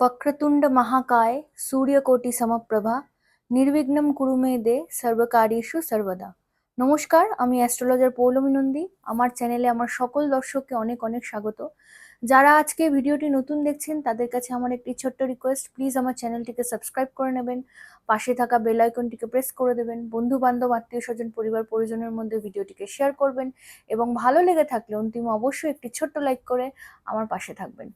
वक्रतुंड महाकाय सूर्यकोटि समप्रभा নির্বিঘ্নম কুরু মে দে সর্বকার্যেষু সর্বদা নমস্কার আমি অ্যাস্ট্রোলজার পৌলমী নন্দী আমার চ্যানেলে আমার সকল দর্শককে অনেক অনেক স্বাগত যারা আজকে ভিডিওটি নতুন দেখছেন, তাদের কাছে আমার একটি ছোট্ট রিকোয়েস্ট প্লিজ আমার চ্যানেলটিকে সাবস্ক্রাইব করে নেবেন। পাশে থাকা বেল আইকনটিকে প্রেস করে দেবেন। বন্ধু বান্ধব আত্মীয় স্বজন পরিবার, পরিজনের মধ্যে ভিডিওটিকে শেয়ার করবেন এবং ভালো লেগে থাকলে অন্তিম অবশ্যই একটি ছোট্ট লাইক করে আমার পাশে থাকবেন।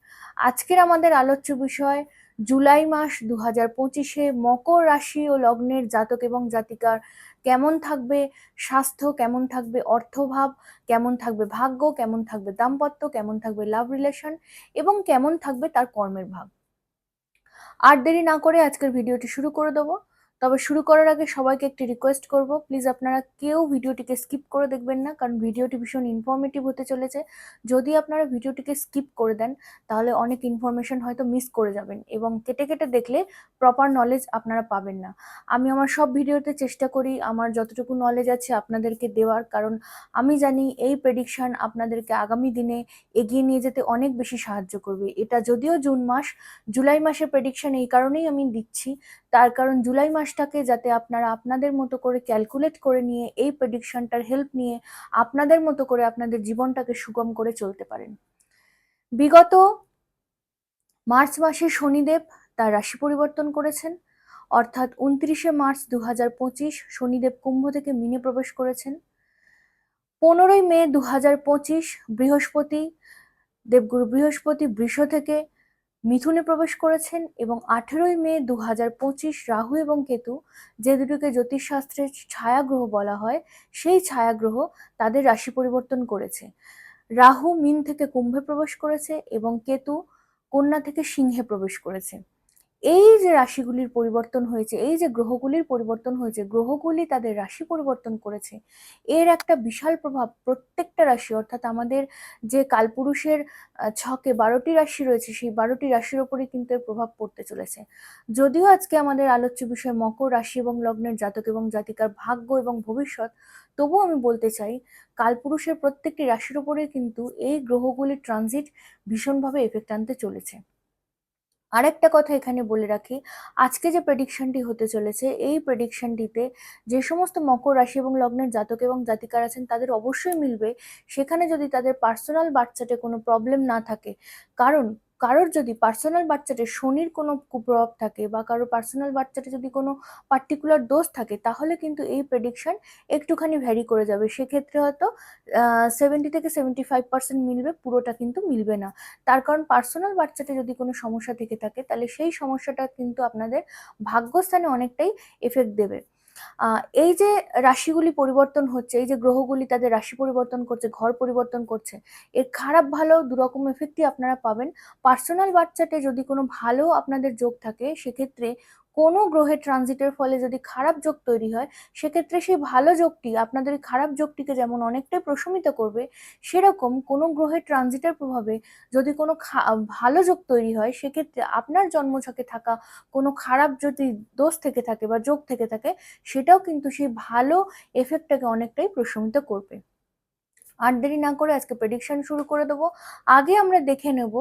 আজকের আমাদের আলোচ্য বিষয়, জুলাই মাস দু হাজার পঁচিশে মকর রাশি ও লগ্নের জাতক এবং জাতিকার কেমন থাকবে স্বাস্থ্য, কেমন থাকবে অর্থভাব, কেমন থাকবে ভাগ্য, কেমন থাকবে দাম্পত্য, কেমন থাকবে লাভ রিলেশন এবং কেমন থাকবে তার কর্মের ভাব আর দেরি না করে আজকের ভিডিওটি শুরু করে দেবো। তবে শুরু করার আগে সবাইকে একটি রিকোয়েস্ট করব। প্লিজ আপনারা কেউ ভিডিওটিকে স্কিপ করে দেখবেন না, কারণ ভিডিওটি ভীষণ ইনফরমেটিভ হতে চলেছে। যদি আপনারা ভিডিওটিকে স্কিপ করে দেন, তাহলে অনেক ইনফরমেশন হয়তো মিস করে যাবেন এবং কেটে কেটে দেখলে প্রপার নলেজ আপনারা পাবেন না। আমি আমার সব ভিডিওতে চেষ্টা করি, আমার যতটুকু নলেজ আছে আপনাদেরকে দেওয়ার, কারণ আমি জানি এই প্রেডিকশন আপনাদেরকে আগামী দিনে এগিয়ে নিয়ে যেতে অনেক বেশি সাহায্য করবে। এটা যদিও জুন মাস, জুলাই মাসের প্রেডিকশান এই কারণেই আমি দিচ্ছি। তার কারণ জুলাই মাসটাকে যাতে আপনারা আপনাদের মতো করে ক্যালকুলেট করে নিয়ে এই প্রেডিকশনটার হেল্প নিয়ে আপনাদের মতো করে আপনাদের জীবনটাকে সুগম করে চলতে পারেন। বিগত মার্চ মাসে শনিদেব তার রাশি পরিবর্তন করেছেন। অর্থাৎ উনত্রিশে মার্চ দু হাজার পঁচিশ শনিদেব কুম্ভ থেকে মিনে প্রবেশ করেছেন। পনেরোই মে দু হাজার পঁচিশ বৃহস্পতি, দেবগুরু বৃহস্পতি বৃষ থেকে মিথুনে প্রবেশ করেছেন এবং আঠেরোই মে দু হাজার পঁচিশ রাহু এবং কেতু, যে দুটোকে জ্যোতিষশাস্ত্রের ছায়াগ্রহ বলা হয়, সেই ছায়াগ্রহ তাদের রাশি পরিবর্তন করেছে। রাহু মিন থেকে কুম্ভে প্রবেশ করেছে এবং কেতু কন্যা থেকে সিংহে প্রবেশ করেছে। এই যে রাশিগুলির পরিবর্তন হয়েছে, এই যে গ্রহগুলির পরিবর্তন হয়েছে, গ্রহগুলি তাদের রাশি পরিবর্তন করেছে। এর একটা বিশাল প্রভাব প্রত্যেকটা রাশি, অর্থাৎ আমাদের যে কালপুরুষের ছকে বারোটি রাশি রয়েছে, সেই বারোটি রাশির ওপরে কিন্তু এর প্রভাব পড়তে চলেছে। যদিও আজকে আমাদের আলোচ্য বিষয় মকর রাশি এবং লগ্নের জাতক এবং জাতিকার ভাগ্য এবং ভবিষ্যৎ, তবুও আমি বলতে চাই, কালপুরুষের প্রত্যেকটি রাশির ওপরে কিন্তু এই গ্রহগুলির ট্রানজিট ভীষণভাবে এফেক্ট আনতে চলেছে। আরেকটা কথা এখানে বলে রাখি, আজকে যে প্রেডিকশনটি হতে চলেছে, এই প্রেডিকশনটিতে যে সমস্ত মকর রাশি এবং লগ্নের জাতক এবং জাতিকার আছেন, তাদের অবশ্যই মিলবে। সেখানে যদি তাদের পার্সোনাল বাচ্চাটে কোনো প্রবলেম না থাকে, কারণ কারোর যদি পার্সোনাল বাচ্চাটে শনির কোনো কুপ্রভাব থাকে বা কারোর পার্সোনাল বাচ্চাটে যদি কোনো পার্টিকুলার দোষ থাকে, তাহলে কিন্তু এই প্রেডিকশন একটুখানি ভ্যারি করে যাবে। সেক্ষেত্রে হয়তো সেভেন্টি থেকে সেভেন্টি ফাইভ পার্সেন্ট মিলবে, পুরোটা কিন্তু মিলবে না। তার কারণ পার্সোনাল বাচ্চাতে যদি কোনো সমস্যা থেকে থাকে, তাহলে সেই সমস্যাটা কিন্তু আপনাদের ভাগ্যস্থানে অনেকটাই এফেক্ট দেবে। এই যে রাশিগুলি পরিবর্তন হচ্ছে, এই যে গ্রহগুলি তাদের রাশি পরিবর্তন করছে, ঘর পরিবর্তন করছে, এর খারাপ ভালো দুরকম এফেক্টই আপনারা পাবেন। পার্সোনাল বাচ্চাতে যদি কোনো ভালো আপনাদের যোগ থাকে, সেক্ষেত্রে কোনো গ্রহের ট্রানজিটের ফলে যদি খারাপ যোগ তৈরি হয়, সেক্ষেত্রে সেই ভালো যোগটি, আপনাদের খারাপ যোগটিকে যেমন অনেকটাই প্রশমিত করবে, সেরকম কোনো গ্রহের ট্রানজিটের প্রভাবে যদি কোনো ভালো যোগ তৈরি হয়, সেক্ষেত্রে আপনার জন্মছকে থাকা কোনো খারাপ যদি দোষ থেকে থাকে বা যোগ থেকে থাকে, সেটাও কিন্তু সেই ভালো এফেক্টটাকে অনেকটাই প্রশমিত করবে। আর দেরি না করে আজকে প্রেডিকশন শুরু করে দেবো। আগে আমরা দেখে নেব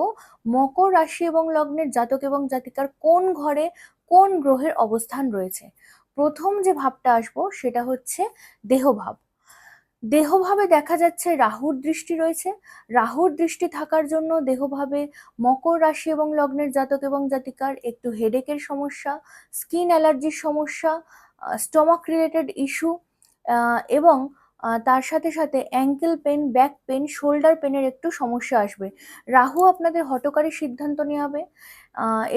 মকর রাশি এবং লগ্নের জাতক এবং জাতিকার কোন ঘরে কোন গ্রহের অবস্থান রয়েছে? প্রথম যে ভাবটা আসব সেটা হচ্ছে দেহভাব। দেহভাবে দেখা যাচ্ছে রাহুর দৃষ্টি রয়েছে। রাহুর দৃষ্টি থাকার জন্য দেহভাবে মকর রাশি এবং লগ্নের জাতক এবং জাতিকার একটু হেডেকের সমস্যা স্কিন অ্যালার্জির সমস্যা স্টমাক রিলেটেড ইস্যু এবং তার সাথে সাথে ankle pain back pain shoulder পেনের একটু সমস্যা আসবে। রাহু আপনাদের হটকারী সিদ্ধান্ত নেওয়াবে।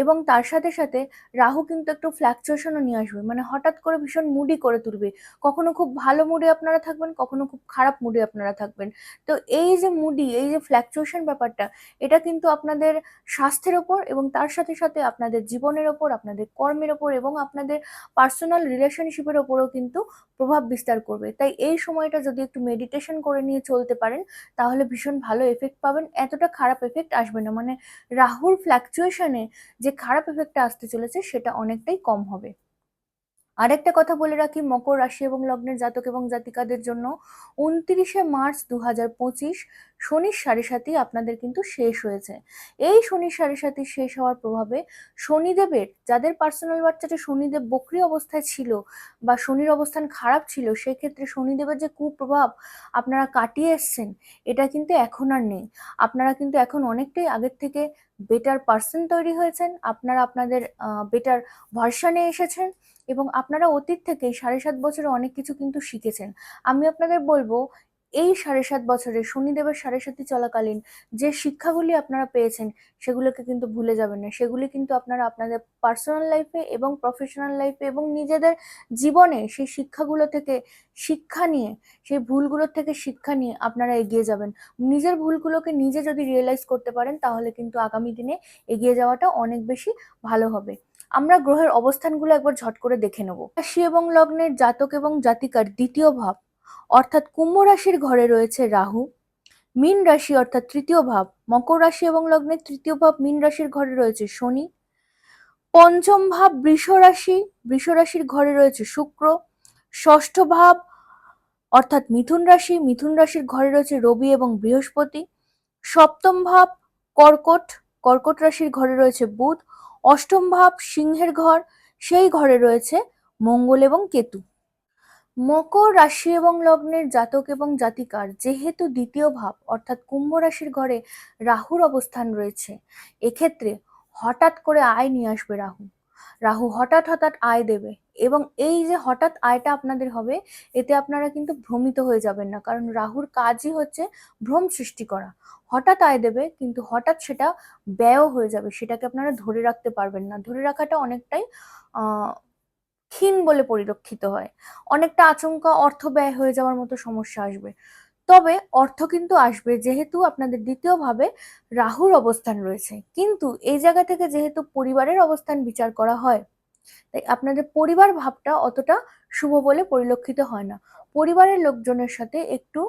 এবং তার সাথে সাথে রাহু কিন্তু একটু ফ্ল্যাকচুয়েশনও নিয়ে আসবে। মানে হঠাৎ করে ভীষণ মুডি করে তুলবে। কখনো খুব ভালো মুডে আপনারা থাকবেন, কখনো খুব খারাপ মুডে আপনারা থাকবেন। তো এই যে মুডি এই যে ফ্ল্যাকচুয়েশন ব্যাপারটা, এটা কিন্তু আপনাদের স্বাস্থ্যের ওপর এবং তার সাথে সাথে আপনাদের জীবনের ওপর, আপনাদের কর্মের ওপর এবং আপনাদের পার্সোনাল রিলেশনশিপের ওপরও কিন্তু প্রভাব বিস্তার করবে। তাই এই সময়টা যদি একটু মেডিটেশন করে নিয়ে চলতে পারেন, তাহলে ভীষণ ভালো এফেক্ট পাবেন। এতটা খারাপ এফেক্ট আসবে না। মানে রাহুর ফ্ল্যাকচুয়েশনে যে খারাপ এফেক্টটা আসতে চলেছে সেটা অনেকটাই কম হবে। আরেকটা কথা বলে রাখি, মকর রাশি এবং লগ্নের জাতক এবং জাতিকাদের জন্য উনত্রিশে মার্চ দু হাজার পঁচিশ শনির সাড়ে সাথী আপনাদের কিন্তু শেষ হয়েছে। এই শনির সাড়ে সাথী শেষ হওয়ার প্রভাবে শনিদেবের, যাদের পার্সোনাল বাচ্চাটা শনিদেব বক্রি অবস্থায় ছিল বা শনির অবস্থান খারাপ ছিল সেই ক্ষেত্রে শনিদেবের যে কুপ্রভাব আপনারা কাটিয়ে এসছেন, এটা কিন্তু এখন আর নেই। আপনারা কিন্তু এখন অনেকটাই আগের থেকে বেটার পার্সন তৈরি হয়েছেন, আপনারা আপনাদের বেটার ভার্সানে এসেছেন এবং আপনারা অতীত থেকে সাড়ে সাত বছরে অনেক কিছু কিন্তু শিখেছেন। আমি আপনাদের বলব এই সাড়ে সাত বছরে শনিদেবের সাড়ে সাতই চলাকালীন যে শিক্ষাগুলি আপনারা পেয়েছেন, সেগুলোকে কিন্তু ভুলে যাবেন না। সেগুলি কিন্তু আপনারা আপনাদের পার্সোনাল লাইফে এবং প্রফেশনাল লাইফে এবং নিজেদের জীবনে সেই শিক্ষাগুলো থেকে শিক্ষা নিয়ে, সেই ভুলগুলোর থেকে শিক্ষা নিয়ে আপনারা এগিয়ে যাবেন। নিজের ভুলগুলোকে নিজে যদি রিয়েলাইজ করতে পারেন, তাহলে কিন্তু আগামী দিনে এগিয়ে যাওয়াটা অনেক বেশি ভালো হবে। আমরা গ্রহের অবস্থানগুলো একবার ঝট করে দেখে নেব। রাশি এবং লগ্নের জাতক এবং জাতিকার দ্বিতীয় ভাব অর্থাৎ কুম্ভ রাশির ঘরে রয়েছে রাহু। মীন রাশি অর্থাৎ তৃতীয় ভাব, মকর রাশি এবং লগ্নের তৃতীয় ভাব মীন রাশির ঘরে রয়েছে শনি। পঞ্চম ভাব বৃষ রাশি, বৃষ রাশির ঘরে রয়েছে শুক্র। ষষ্ঠ ভাব অর্থাৎ মিথুন রাশি, মিথুন রাশির ঘরে রয়েছে রবি এবং বৃহস্পতি। সপ্তম ভাব কর্কট কর্কট রাশির ঘরে রয়েছে বুধ। অষ্টম ভাব সিংহের ঘর, সেই ঘরে রয়েছে মঙ্গল এবং কেতু। মকর রাশি এবং লগ্নের জাতক এবং জাতিকার, যেহেতু দ্বিতীয় ভাব, অর্থাৎ কুম্ভ রাশির ঘরে রাহুর অবস্থান রয়েছে, এক্ষেত্রে হঠাৎ করে আয় নিয়ে আসবে রাহু। রাহু হঠাৎ হঠাৎ আয় দেবে এবং এই যে হঠাৎ আয়টা আপনাদের হবে, এতে আপনারা কিন্তু ভ্রমিত হয়ে যাবেন না, কারণ রাহুর কাজই হচ্ছে ভ্রম সৃষ্টি করা। হঠাৎ আয় দেবে, কিন্তু হঠাৎ সেটা ব্যয় হয়ে যাবে, সেটাকে আপনারা ধরে রাখতে পারবেন না। ধরে রাখাটা অনেকটাই ক্ষীণ বলে পরিলক্ষিত হয়। অনেকটা আচমকা অর্থ ব্যয় হয়ে যাওয়ার মতো সমস্যা আসবে। তবে অর্থ কিন্তু আসবে যেহেতু আপনাদের দ্বিতীয়ভাবে রাহুর অবস্থান রয়েছে। কিন্তু এই জায়গা থেকে যেহেতু পরিবারের অবস্থান বিচার করা হয়, তাই আপনাদের পরিবার ভাবটা অতটা শুভ বলে পরিলক্ষিত হয় না। পরিবারের লোকজনের সাথে একটু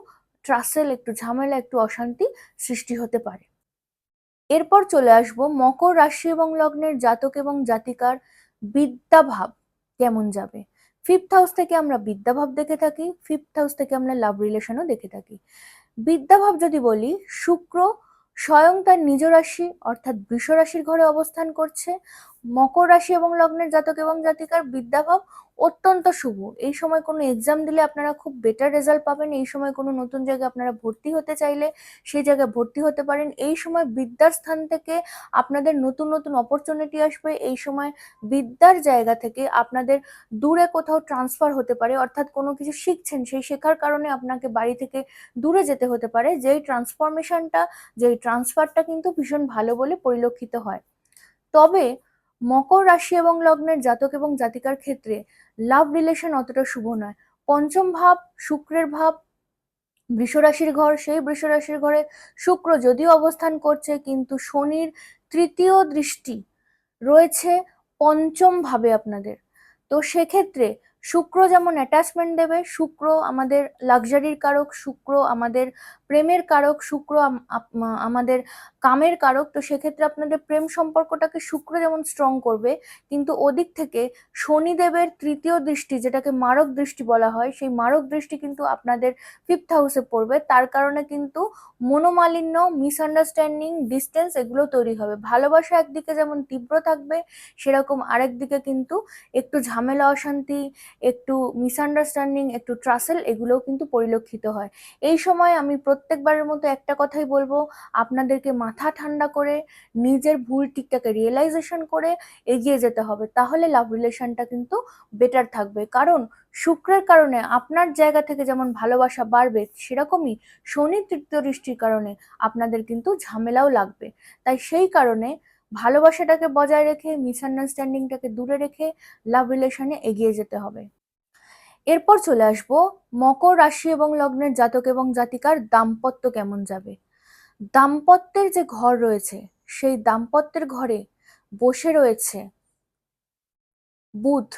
ট্রাসেল একটু ঝামেলা, একটু অশান্তি সৃষ্টি হতে পারে। এরপর চলে আসব মকর রাশি এবং লগ্নের জাতক এবং জাতিকার বিদ্যাভাব কেমন যাবে? ফিফথ হাউস থেকে আমরা বিদ্যাভাব দেখে থাকি ফিফথ হাউস থেকে আমরা লাভ রিলেশনও দেখে থাকি। বিদ্যাভাব যদি বলি, শুক্র স্বয়ং তার নিজ রাশি অর্থাৎ বৃষ রাশির ঘরে অবস্থান করছে। মকর রাশি এবং লগ্নের জাতক এবং জাতিকার বিদ্যাভাব অত্যন্ত শুভ। এই সময় কোনো এক্সাম দিলে আপনারা খুব বেটার রেজাল্ট পাবেন। এই সময় কোনো নতুন জায়গায় আপনারা ভর্তি হতে চাইলে সেই জায়গায় ভর্তি হতে পারেন। এই সময় বিদ্যার স্থান থেকে আপনাদের নতুন নতুন অপরচুনিটি আসবে। এই সময় বিদ্যার জায়গা থেকে আপনাদের দূরে কোথাও ট্রান্সফার হতে পারে। অর্থাৎ কোনো কিছু শিখছেন সেই শেখার কারণে আপনাকে বাড়ি থেকে দূরে যেতে হতে পারে। যেই ট্রান্সফরমেশনটা যেই ট্রান্সফারটা কিন্তু ভীষণ ভালো বলে পরিলক্ষিত হয়। তবে মকর রাশি এবং লগ্নের জাতক এবং জাতিকার ক্ষেত্রে লাভ রিলেশন অতটা শুভ নয়। পঞ্চম ভাব শুক্রের ভাব বৃষরাশির ঘর, সেই বৃষরাশির ঘরে শুক্র যদিও অবস্থান করছে, কিন্তু শনির তৃতীয় দৃষ্টি রয়েছে পঞ্চম ভাবে আপনাদের। তো সেক্ষেত্রে শুক্র যেমন অ্যাটাচমেন্ট দেবে, শুক্র আমাদের লাক্সারির কারক, শুক্র আমাদের প্রেমের কারক, শুক্র আমাদের কামের কারক, তো সেক্ষেত্রে আপনাদের প্রেম সম্পর্কটাকে শুক্র যেমন স্ট্রং করবে, কিন্তু ওদিক থেকে শনিদেবের তৃতীয় দৃষ্টি, যেটাকে মারক দৃষ্টি বলা হয়, সেই মারক দৃষ্টি কিন্তু আপনাদের ফিফথ হাউসে পড়বে। তার কারণে কিন্তু মনোমালিন্য মিসআন্ডারস্ট্যান্ডিং ডিস্টেন্স এগুলো তৈরি হবে। ভালোবাসা একদিকে যেমন তীব্র থাকবে, সেরকম আরেক দিকে কিন্তু একটু ঝামেলা, অশান্তি, একটু মিসআন্ডারস্ট্যান্ডিং একটু ট্রাসেল এগুলোও কিন্তু পরিলক্ষিত হয়। এই সময় আমি প্রত্যেকবারের মতো একটা কথাই বলব, আপনাদেরকে মাথা ঠান্ডা করে নিজের ভুল ঠিকটাকে রিয়েলাইজেশন করে এগিয়ে যেতে হবে, তাহলে লাভ রিলেশনটা কিন্তু বেটার থাকবে। কারণ শুক্রের কারণে আপনার জায়গা থেকে যেমন ভালোবাসা বাড়বে, সেরকমই শনি তৃতীয় দৃষ্টির কারণে আপনাদের কিন্তু ঝামেলাও লাগবে। তাই সেই কারণে ভালোবাসাটাকে বজায় রেখে মিসআন্ডারস্ট্যান্ডিংটাকে দূরে রেখে লাভ রিলেশনে এগিয়ে যেতে হবে। এরপর চলে আসব মকর রাশি এবং লগ্নের জাতক এবং জাতিকার দাম্পত্য কেমন যাবে। দাম্পত্যের যে ঘর রয়েছে, সেই দাম্পত্যের ঘরে বসে রয়েছে বুধ।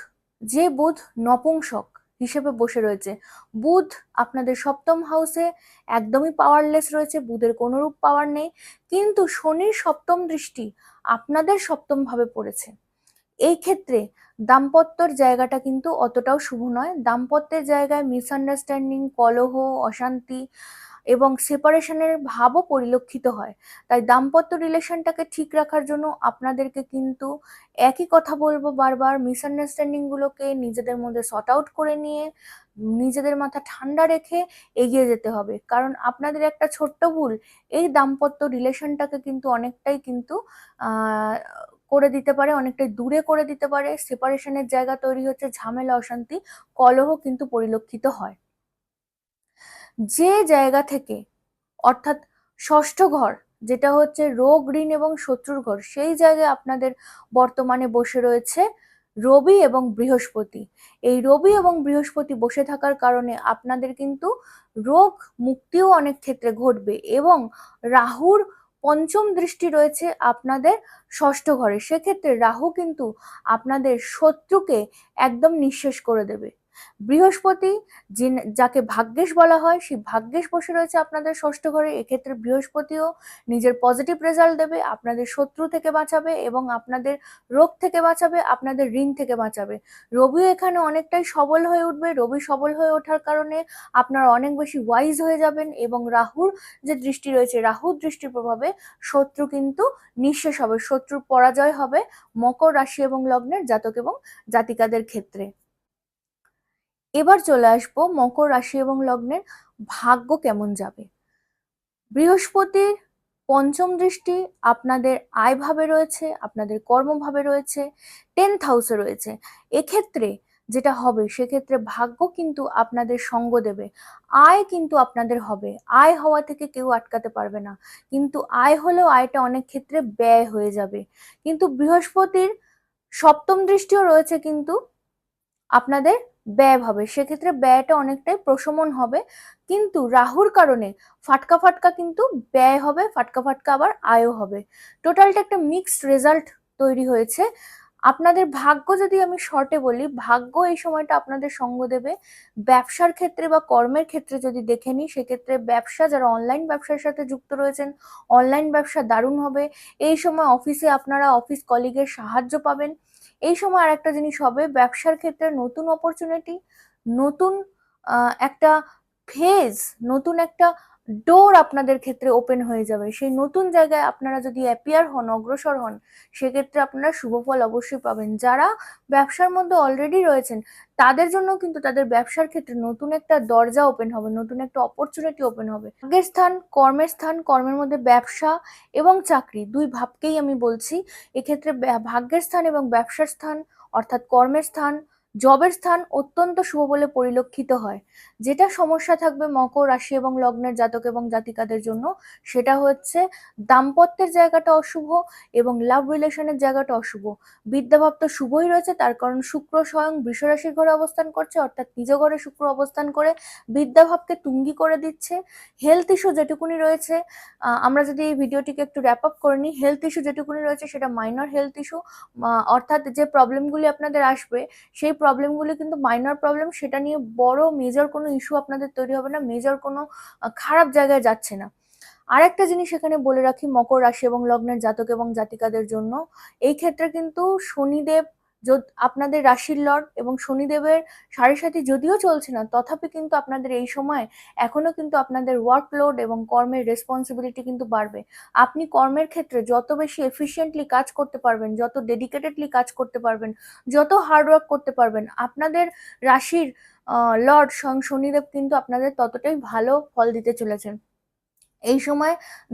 যে বুধ নপুংসক হিসেবে বসে রয়েছে। বুধ আপনাদের সপ্তম হাউসে একদমই পাওয়ারলেস রয়েছে, বুধের কোনোরূপ পাওয়ার নেই। কিন্তু শনির সপ্তম দৃষ্টি আপনাদের সপ্তম ভাবে পড়েছে। এই ক্ষেত্রে দাম্পত্যর জায়গাটা কিন্তু অতটাও শুভ নয়। দাম্পত্যের জায়গায় মিসআন্ডারস্ট্যান্ডিং কলহ, অশান্তি এবং সেপারেশনের ভাবও পরিলক্ষিত হয়। তাই দাম্পত্য রিলেশনটাকে ঠিক রাখার জন্য আপনাদেরকে কিন্তু একই কথা বলব বারবার মিসআন্ডারস্ট্যান্ডিংগুলোকে নিজেদের মধ্যে সর্ট আউট করে নিয়ে, নিজেদের মাথা ঠান্ডা রেখে এগিয়ে যেতে হবে। কারণ আপনাদের একটা ছোট্ট ভুল, এই দাম্পত্য রিলেশনটাকে কিন্তু অনেকটাই কিন্তু করে দিতে পারে, অনেকটাই দূরে করে দিতে পারে। সেপারেশনের জায়গা তৈরি হচ্ছে ঝামেলা, অশান্তি, কলহ কিন্তু পরিলক্ষিত হয়। যে জায়গা থেকে, অর্থাৎ ষষ্ঠ ঘর, যেটা হচ্ছে রোগ, ঋণ এবং শত্রুর ঘর, সেই জায়গায় আপনাদের বর্তমানে বসে রয়েছে রবি এবং বৃহস্পতি। এই রবি এবং বৃহস্পতি বসে থাকার কারণে আপনাদের কিন্তু রোগ মুক্তিও অনেক ক্ষেত্রে ঘটবে এবং রাহুর পঞ্চম দৃষ্টি রয়েছে আপনাদের ষষ্ঠ ঘরে। সেক্ষেত্রে রাহু কিন্তু আপনাদের শত্রুকে একদম নিঃশেষ করে দেবে। বৃহস্পতি, যিনি যাকে ভাগ্যেশ বলা হয়, সেই ভাগ্যেশ বসে রয়েছে আপনাদের ষষ্ঠ ঘরে। এক্ষেত্রে বৃহস্পতিও নিজের পজিটিভ রেজাল্ট দেবে, আপনাদের শত্রু থেকে বাঁচাবে এবং আপনাদের রোগ থেকে বাঁচাবে, আপনাদের ঋণ থেকে বাঁচাবে। রবিও এখানে অনেকটাই সবল হয়ে উঠবে। রবি সবল হয়ে ওঠার কারণে আপনারা অনেক বেশি ওয়াইজ হয়ে যাবেন এবং রাহুর যে দৃষ্টি রয়েছে, রাহুর দৃষ্টির প্রভাবে শত্রু কিন্তু নিঃশেষ হবে, শত্রুর পরাজয় হবে মকর রাশি এবং লগ্নের জাতক এবং জাতিকাদের ক্ষেত্রে। এবার চলে আসব মকর রাশি এবং লগ্নের ভাগ্য কেমন যাবে। বৃহস্পতির পঞ্চম দৃষ্টি আপনাদের আয় ভাবে রয়েছে, আপনাদের কর্মভাবে রয়েছে টেন্থ হাউসে রয়েছে। এক্ষেত্রে যেটা হবে, সেক্ষেত্রে ভাগ্য কিন্তু আপনাদের সঙ্গ দেবে। আয় কিন্তু আপনাদের হবে। আয় হওয়া থেকে কেউ আটকাতে পারবে না। কিন্তু আয় হলেও আয়টা অনেক ক্ষেত্রে ব্যয় হয়ে যাবে। কিন্তু বৃহস্পতির সপ্তম দৃষ্টিও রয়েছে কিন্তু আপনাদের ব্যয় হবে। সেক্ষেত্রে ব্যয়টা অনেকটাই প্রশমন হবে। কিন্তু রাহুর কারণে ফাটকা ফাটকা কিন্তু ব্যয় হবে, ফাটকা ফাটকা আবার আয়ও হবে। টোটালটা একটা মিক্সড রেজাল্ট তৈরি হয়েছে। আপনাদের ভাগ্য যদি আমি শর্টে বলি, ভাগ্য এই সময়টা আপনাদের সঙ্গ দেবে। ব্যবসার ক্ষেত্রে বা কর্মের ক্ষেত্রে যদি দেখে নিই, সেক্ষেত্রে ব্যবসা, যারা অনলাইন ব্যবসার সাথে যুক্ত রয়েছেন অনলাইন ব্যবসা দারুণ হবে। এই সময় অফিসে আপনারা অফিস কলিগের সাহায্য পাবেন। এই সময় আর একটা জিনিস হবে, ব্যবসার ক্ষেত্রে নতুন অপরচুনিটি নতুন একটা ফেজ নতুন একটা ডোর আপনাদের ক্ষেত্রে ওপেন হয়ে যাবে। সেই নতুন জায়গায় আপনারা যদি অ্যাপিয়ার হন, অগ্রসর হন, সেক্ষেত্রে আপনারা শুভ ফল অবশ্যই পাবেন। যারা ব্যবসার মধ্যে অলরেডি রয়েছেন, তাদের জন্য কিন্তু তাদের ব্যবসার ক্ষেত্রে নতুন একটা দরজা ওপেন হবে, নতুন একটা অপরচুনিটি ওপেন হবে। ভাগ্যের স্থান, কর্মের স্থান, কর্মের মধ্যে ব্যবসা এবং চাকরি দুই ভাবকেই আমি বলছি। এক্ষেত্রে ভাগ্যের স্থান এবং ব্যবসার স্থান, অর্থাৎ কর্মের স্থান জবের স্থান অত্যন্ত শুভ বলে পরিলক্ষিত হয়। যেটা সমস্যা থাকবে মকর রাশি এবং লগ্নের জাতক এবং জাতিকাদের জন্য, সেটা হচ্ছে দাম্পত্যের জায়গাটা অশুভ এবং লাভ রিলেশনের জায়গাটা অশুভ। বিদ্যাভাব তো শুভই রয়েছে, তার কারণ শুক্র স্বয়ং বৃষরাশির ঘরে অবস্থান করছে, অর্থাৎ নিজ ঘরে শুক্র অবস্থান করে বিদ্যাভাবকে তুঙ্গি করে দিচ্ছে। হেলথ ইস্যু যেটুকুনি রয়েছে আমরা যদি এই ভিডিওটিকে একটু র্যাপ আপ করে নিই হেলথ ইস্যু যেটুকুনি রয়েছে সেটা মাইনর হেলথ ইস্যু অর্থাৎ যে প্রবলেমগুলি আপনাদের আসবে, সেই প্রবলেমগুলি কিন্তু মাইনর প্রবলেম সেটা নিয়ে বড় মেজর কোনো ইস্যু আপনাদের তৈরি হবে না মেজর কোনো খারাপ জায়গায় যাচ্ছে না। আর একটা জিনিস এখানে বলে রাখি, মকর রাশি এবং লগ্নের জাতক এবং জাতিকাদের জন্য। এই ক্ষেত্রে কিন্তু শনিদেব আপনাদের রাশির লর্ড এবং শনিদেবের সাড়ে সাথে যদিও চলছে না, তথাপি কিন্তু আপনাদের এই সময় এখনও কিন্তু আপনাদের ওয়ার্কলোড এবং কর্মের রেসপন্সিবিলিটি কিন্তু বাড়বে। আপনি কর্মের ক্ষেত্রে যত বেশি এফিশিয়েন্টলি কাজ করতে পারবেন, যত ডেডিকেটেডলি কাজ করতে পারবেন, যত হার্ডওয়ার্ক করতে পারবেন, আপনাদের রাশির লর্ড স্বয়ং শনিদেব কিন্তু আপনাদের ততটাই ভালো ফল দিতে চলেছেন। এই সময়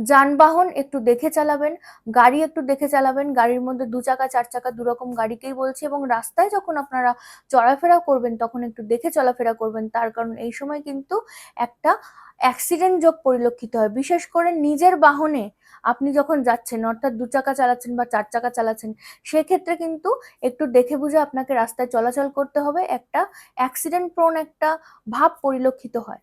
যানবাহন একটু দেখে চালাবেন, গাড়ি একটু দেখে চালাবেন, গাড়ির মধ্যে দু চাকা, চার চাকা, দু রকম গাড়িকেই বলছি এবং রাস্তায় যখন আপনারা চলাফেরা করবেন, তখন একটু দেখে চলাফেরা করবেন। তার কারণ এই সময় কিন্তু একটা অ্যাক্সিডেন্ট যোগ পরিলক্ষিত হয়। বিশেষ করে নিজের বাহনে আপনি যখন যাচ্ছেন, অর্থাৎ দু চাকা চালাচ্ছেন বা চার চাকা চালাচ্ছেন, সেক্ষেত্রে কিন্তু একটু দেখে বুঝে আপনাকে রাস্তায় চলাচল করতে হবে। একটা অ্যাক্সিডেন্ট প্রোন একটা ভাব পরিলক্ষিত হয়।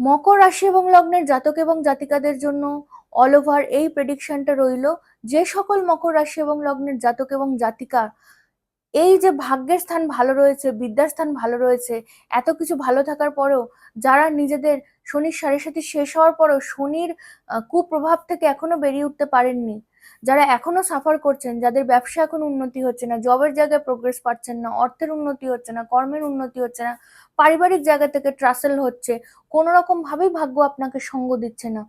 মকর রাশি এবং লগ্নের জাতক এবং জাতিকাদের জন্য অল ওভার এই প্রেডিকশনটা রইল। যে সকল মকর রাশি এবং লগ্নের জাতক এবং জাতিকা এই যে ভাগ্যের স্থান ভালো রয়েছে, বিদ্যার স্থান ভালো রয়েছে, এত কিছু ভালো থাকার পরেও যারা নিজেদের শনির সাড়ে সাথে শেষ হওয়ার পরেও শনির কুপ্রভাব থেকে এখনও বেরিয়ে উঠতে পারেননি। যারা এখনও সাফার করছেন, যাদের ব্যবসা এখন উন্নতি হচ্ছে না জবের জায়গায় প্রোগ্রেস পাচ্ছেন না, অর্থের উন্নতি হচ্ছে না, কর্মের উন্নতি হচ্ছে না, পারিবারিক জায়গা থেকে ট্রাসেল হচ্ছে কোনো রকম ভাবেই ভাগ্য আপনাকে সঙ্গ দিচ্ছে না।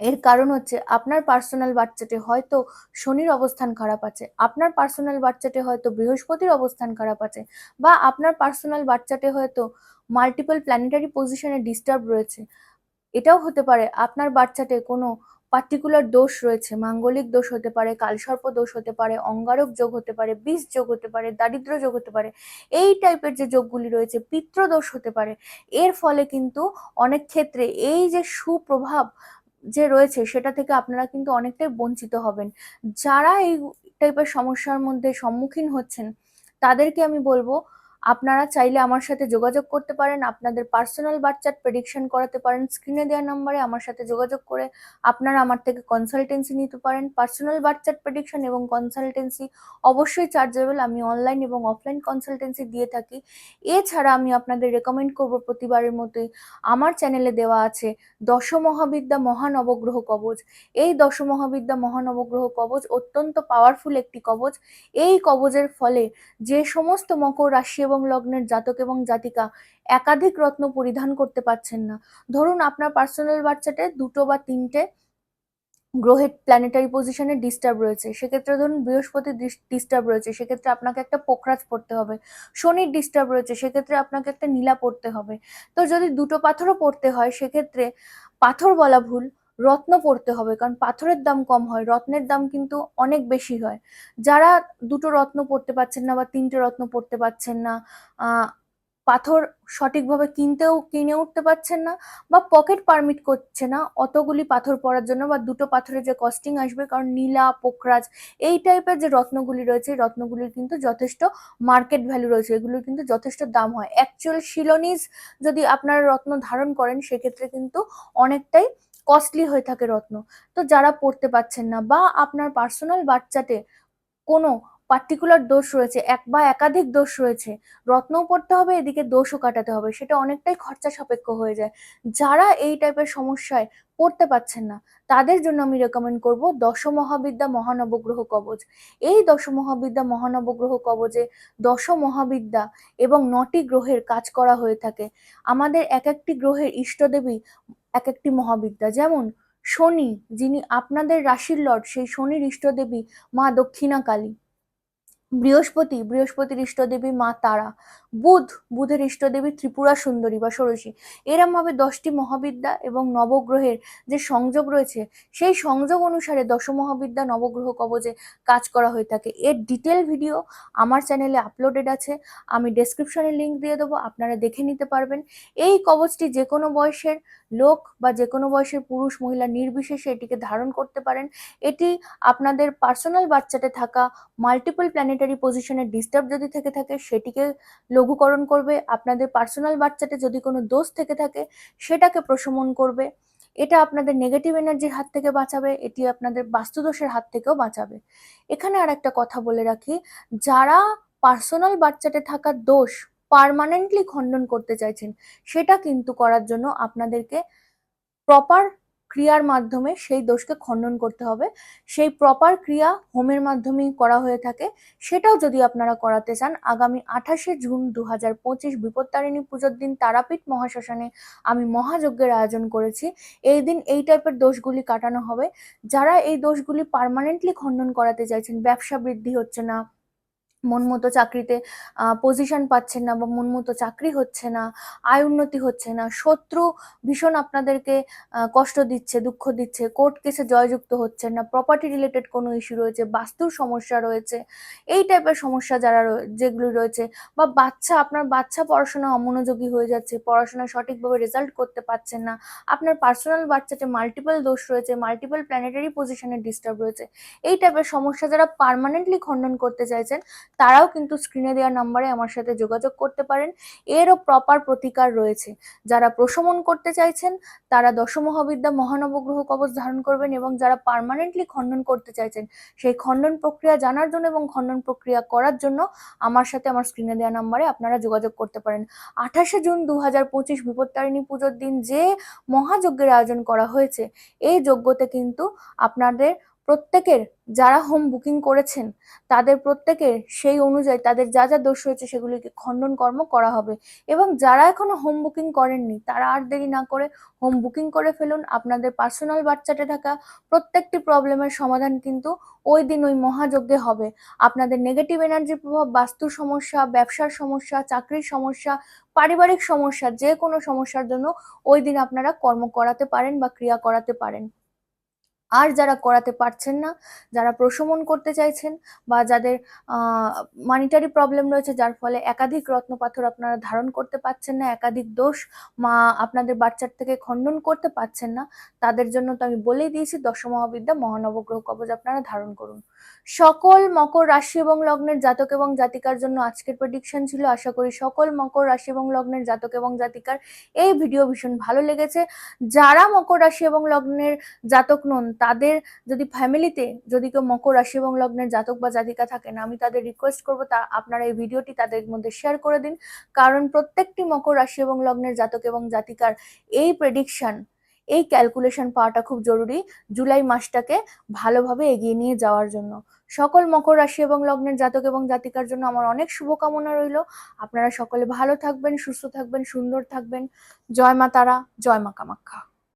এর কারণ হচ্ছে আপনার পার্সোনাল বাচ্চাতে হয়তো শনির অবস্থান খারাপ আছে, আপনার পার্সোনাল বাচ্চাতে হয়তো বৃহস্পতির অবস্থান খারাপ আছে, বা আপনার পার্সোনাল বাচ্চাতে হয়তো মাল্টিপল প্ল্যানেটারি পজিশনে ডিস্টার্ব রয়েছে। এটাও হতে পারে আপনার বাচ্চাতে কোনো পার্টিকুলার দোষ রয়েছে, মাঙ্গলিক দোষ হতে পারে, কালসর্প দোষ হতে পারে, অঙ্গারক যোগ হতে পারে, বিষ যোগ হতে পারে, দারিদ্র যোগ হতে পারে, এই টাইপের যে যোগগুলি রয়েছে, পিত্রদোষ হতে পারে। এর ফলে কিন্তু অনেক ক্ষেত্রে এই যে সুপ্রভাব যে রয়েছে সেটা থেকে আপনারা কিন্তু অনেকটাই বঞ্চিত হবেন। যারা এই টাইপের সমস্যার মধ্যে সম্মুখীন হচ্ছেন, তাদেরকে আমি বলব আপনারা চাইলে আমার সাথে যোগাযোগ করতে পারেন, আপনাদের পার্সোনাল বাচ্চার প্রেডিকশন করাতে পারেন স্ক্রিনে দেওয়া নম্বরে আমার সাথে যোগাযোগ করে আপনারা আমার থেকে কনসালটেন্সি নিতে পারেন। পার্সোনাল বাচ্চার প্রেডিকশন এবং কনসালটেন্সি অবশ্যই চার্জেবল আমি অনলাইন এবং অফলাইন কনসালটেন্সি দিয়ে থাকি। এছাড়া আমি আপনাদের রেকমেন্ড করব প্রতিবারের মতোই, আমার চ্যানেলে দেওয়া আছে দশ মহাবিদ্যা মহানবগ্রহ কবচ। এই দশ মহাবিদ্যা মহানবগ্রহ কবচ অত্যন্ত পাওয়ারফুল একটি কবচ। এই কবচের ফলে যে সমস্ত মকর রাশি এবং লগ্নের জাতক এবং জাতিকা একাধিক রত্ন পরিধান করতে পারছেন না। ধরুন আপনার পার্সোনাল বাচ্চাতে দুটো বা তিনটে গ্রহের প্ল্যানেটারি পজিশনে ডিস্টার্ব রয়েছে। সেক্ষেত্রে ধরুন বৃহস্পতি ডিস্টার্ব রয়েছে, সেক্ষেত্রে আপনাকে একটা পোখরাজ পড়তে হবে। শনির ডিস্টার্ব রয়েছে, সেক্ষেত্রে আপনাকে একটা নীলা পড়তে হবে। তো যদি দুটো পাথরও পড়তে হয়, সেক্ষেত্রে পাথর বলা ভুল রত্ন পড়তে হবে, কারণ পাথরের দাম কম হয়, রত্নের দাম কিন্তু অনেক বেশি হয়। যারা দুটো রত্ন পড়তে পারছেন না বা তিনটে রত্ন পড়তে পারছেন না পাথর সঠিকভাবে কিনতেও কিনে উঠতে পারছেন না বা পকেট পারমিট করছে না অতগুলি পাথর পড়ার জন্য বা দুটো পাথরের যে কস্টিং আসবে, কারণ নীলা পোখরাজ এই টাইপের যে রত্নগুলি রয়েছে রত্নগুলির কিন্তু যথেষ্ট মার্কেট ভ্যালু রয়েছে, এগুলোর কিন্তু যথেষ্ট দাম হয়। অ্যাকচুয়াল শিলনিজ যদি আপনারা রত্ন ধারণ করেন, সেক্ষেত্রে কিন্তু অনেকটাই কস্টলি হয়ে থাকে রত্ন। তো যারা পড়তে পারছেন না বা আপনার পার্সোনাল বাচ্চাতে কোনো পার্টিকুলার দোষ রয়েছে, এক বা একাধিক দোষ রয়েছে, রত্নও পড়তে হবে, এদিকে দোষও কাটাতে হবে, সেটা অনেকটাই খরচা সাপেক্ষ হয়ে যায়। যারা এই টাইপের সমস্যায় পড়তে পারছেন না, তাদের জন্য আমি রেকমেন্ড করব দশ মহাবিদ্যা মহানবগ্রহ কবচ। এই দশ মহাবিদ্যা মহানবগ্রহ কবচে দশ মহাবিদ্যা এবং নটি গ্রহের কাজ করা হয়ে থাকে। আমাদের এক একটি গ্রহের ইষ্টদেবী এক একটি মহাবিদ্যা। যেমন, শনি, যিনি আপনাদের রাশির লর্ড, সেই শনির ইষ্টদেবী মা দক্ষিণা কালী বৃহস্পতি, বৃহস্পতির ইষ্টদেবী মা তারা, বুধ, বুধের ইষ্টদেবী ত্রিপুরা সুন্দরী বা ষোড়শী। এরম ভাবে দশটি মহাবিদ্যা এবং নবগ্রহের যে সংযোগ রয়েছে, সেই সংযোগ অনুসারে দশ মহাবিদ্যা নবগ্রহ কবজে কাজ করা হয়ে থাকে। এর ডিটেল ভিডিও আমার চ্যানেলে আপলোডেড আছে। আমি ডেসক্রিপশনে লিংক দিয়ে দেবো, আপনারা দেখে নিতে পারবেন। এই কবচটি যে কোনো বয়সের লোক বা যে কোনো বয়সের পুরুষ, মহিলা নির্বিশেষে এটিকে ধারণ করতে পারেন। এটি আপনাদের পার্সোনাল বাচ্চাতে থাকা মাল্টিপল প্ল্যানেটারি পজিশনের ডিস্টার্ব যদি থেকে থাকে, সেটিকে লঘুকরণ করবে। আপনাদের পার্সোনাল বাচ্চাতে যদি কোনো দোষ থেকে থাকে, সেটাকে প্রশমন করবে। এটা আপনাদের নেগেটিভ এনার্জির হাত থেকে বাঁচাবে, এটি আপনাদের বাস্তুদোষের হাত থেকেও বাঁচাবে। এখানে আর একটা কথা বলে রাখি, যারা পার্সোনাল বাচ্চাতে থাকা দোষ পার্মানেন্টলি খণ্ডন করতে চাইছেন, সেটা কিন্তু করার জন্য আপনাদেরকে প্রপার ক্রিয়ার মাধ্যমে সেই দোষকে খণ্ডন করতে হবে। সেই প্রপার ক্রিয়া হোমের মাধ্যমেই করা হয়ে থাকে। সেটাও যদি আপনারা করাতে চান, আগামী আঠাশে জুন দু হাজার পঁচিশ বিপত্তারিণী পুজোর দিন তারাপীঠ মহাশ্মশানে আমি মহাযজ্ঞের আয়োজন করেছি। এই দিন এই টাইপের দোষগুলি কাটানো হবে। যারা এই দোষগুলি পার্মানেন্টলি খণ্ডন করাতে চাইছেন, ব্যবসা বৃদ্ধি হচ্ছে না মন মতো চাকরিতে পজিশন পাচ্ছেন না বা মন মতো চাকরি হচ্ছে না, আয় উন্নতি হচ্ছে না, শত্রু ভীষণ আপনাদেরকে কষ্ট দিচ্ছে, দুঃখ দিচ্ছে কোর্ট কেসে জয়যুক্ত হচ্ছেন না প্রপার্টি রিলেটেড কোনো ইস্যু রয়েছে, বাস্তুর সমস্যা রয়েছে, এই টাইপের সমস্যা যারা যেগুলো রয়েছে বা বাচ্চা, আপনার বাচ্চা পড়াশোনা অমনোযোগী হয়ে যাচ্ছে, পড়াশোনা সঠিকভাবে রেজাল্ট করতে পারছেন না, আপনার পার্সোনাল বাচ্চাতে মাল্টিপল দোষ রয়েছে মাল্টিপল প্ল্যানেটারি পজিশনে ডিস্টার্ব রয়েছে, এই টাইপের সমস্যা যারা পার্মানেন্টলি খণ্ডন করতে চাইছেন তারাও কিন্তু স্ক্রিনে দেওয়া নাম্বারে আমার সাথে যোগাযোগ করতে পারেন। এরও প্রপার প্রতিকার রয়েছে। যারা প্রশমন করতে চাইছেন, তারা দশমহাবিদ্যা মহানবগ্রহ কবচ ধারণ করবেন এবং যারা পার্মানেন্টলি খণ্ডন করতে চাইছেন, সেই খণ্ডন প্রক্রিয়া জানার জন্য এবং খণ্ডন প্রক্রিয়া করার জন্য আমার সাথে আমার স্ক্রিনে দেওয়া নাম্বারে আপনারা যোগাযোগ করতে পারেন। আঠাশে জুন দু হাজার পঁচিশ বিপত্তারিণী পুজোর দিন যে মহাযজ্ঞের আয়োজন করা হয়েছে, এই যজ্ঞতে কিন্তু আপনাদের প্রত্যেকের যারা হোম বুকিং করেছেন, তাদের প্রত্যেকের সেই অনুযায়ী তাদের যা যা দোষ হয়েছে সেগুলিকে খণ্ডন কর্ম করা হবে। এবং যারা এখনও হোম বুকিং করেননি, তারা আর দেরি না করে হোম বুকিং করে ফেলুন। আপনাদের পার্সোনাল বাচ্চাটে থাকা প্রত্যেকটি প্রবলেমের সমাধান কিন্তু ওই দিন ওই মহাযজ্ঞে হবে। আপনাদের নেগেটিভ এনার্জির প্রভাব, বাস্তু সমস্যা, ব্যবসার সমস্যা, চাকরির সমস্যা, পারিবারিক সমস্যা যে কোনো সমস্যার জন্য ওই দিন আপনারা কর্ম করাতে পারেন বা ক্রিয়া করাতে পারেন। আর যারা করাতে পারছেন না, যারা প্রশমন করতে চাইছেন বা যাদের মানিটারি প্রবলেম রয়েছে, যার ফলে একাধিক রত্নপাথর আপনারা ধারণ করতে পারছেন না, একাধিক দোষ মা আপনাদের বাচ্চার থেকে খণ্ডন করতে পারছেন না, তাদের জন্য তো আমি বলেই দিয়েছি, দশমহাবিদ্যা মহানবগ্রহ কবজ আপনারা ধারণ করুন। সকল মকর রাশি এবং লগ্নের জাতক এবং জাতিকার জন্য আজকের প্রেডিকশন ছিল। আশা করি সকল মকর রাশি এবং লগ্নের জাতক এবং জাতিকার এই ভিডিও ভীষণ ভালো লেগেছে। যারা মকর রাশি এবং লগ্নের জাতক নন, তাদের যদি ফ্যামিলিতে যদি কেউ মকর রাশি এবং লগ্নের জাতক বা জাতিকা থাকেন আমি তাদের রিকোয়েস্ট করব তা আপনারা এই ভিডিওটি তাদের মধ্যে শেয়ার করে দিন। কারণ প্রত্যেকটি মকর রাশি এবং লগ্নের জাতক এবং জাতিকার এই প্রেডিকশন এই ক্যালকুলেশন পাওয়াটা খুব জরুরি জুলাই মাসটাকে ভালোভাবে এগিয়ে নিয়ে যাওয়ার জন্য। সকল মকর রাশি এবং লগ্নের জাতক এবং জাতিকার জন্য আমার অনেক শুভকামনা রইল। আপনারা সকলে ভালো থাকবেন, সুস্থ থাকবেন, সুন্দর থাকবেন। জয় মা তারা, জয় মা কামাখ্যা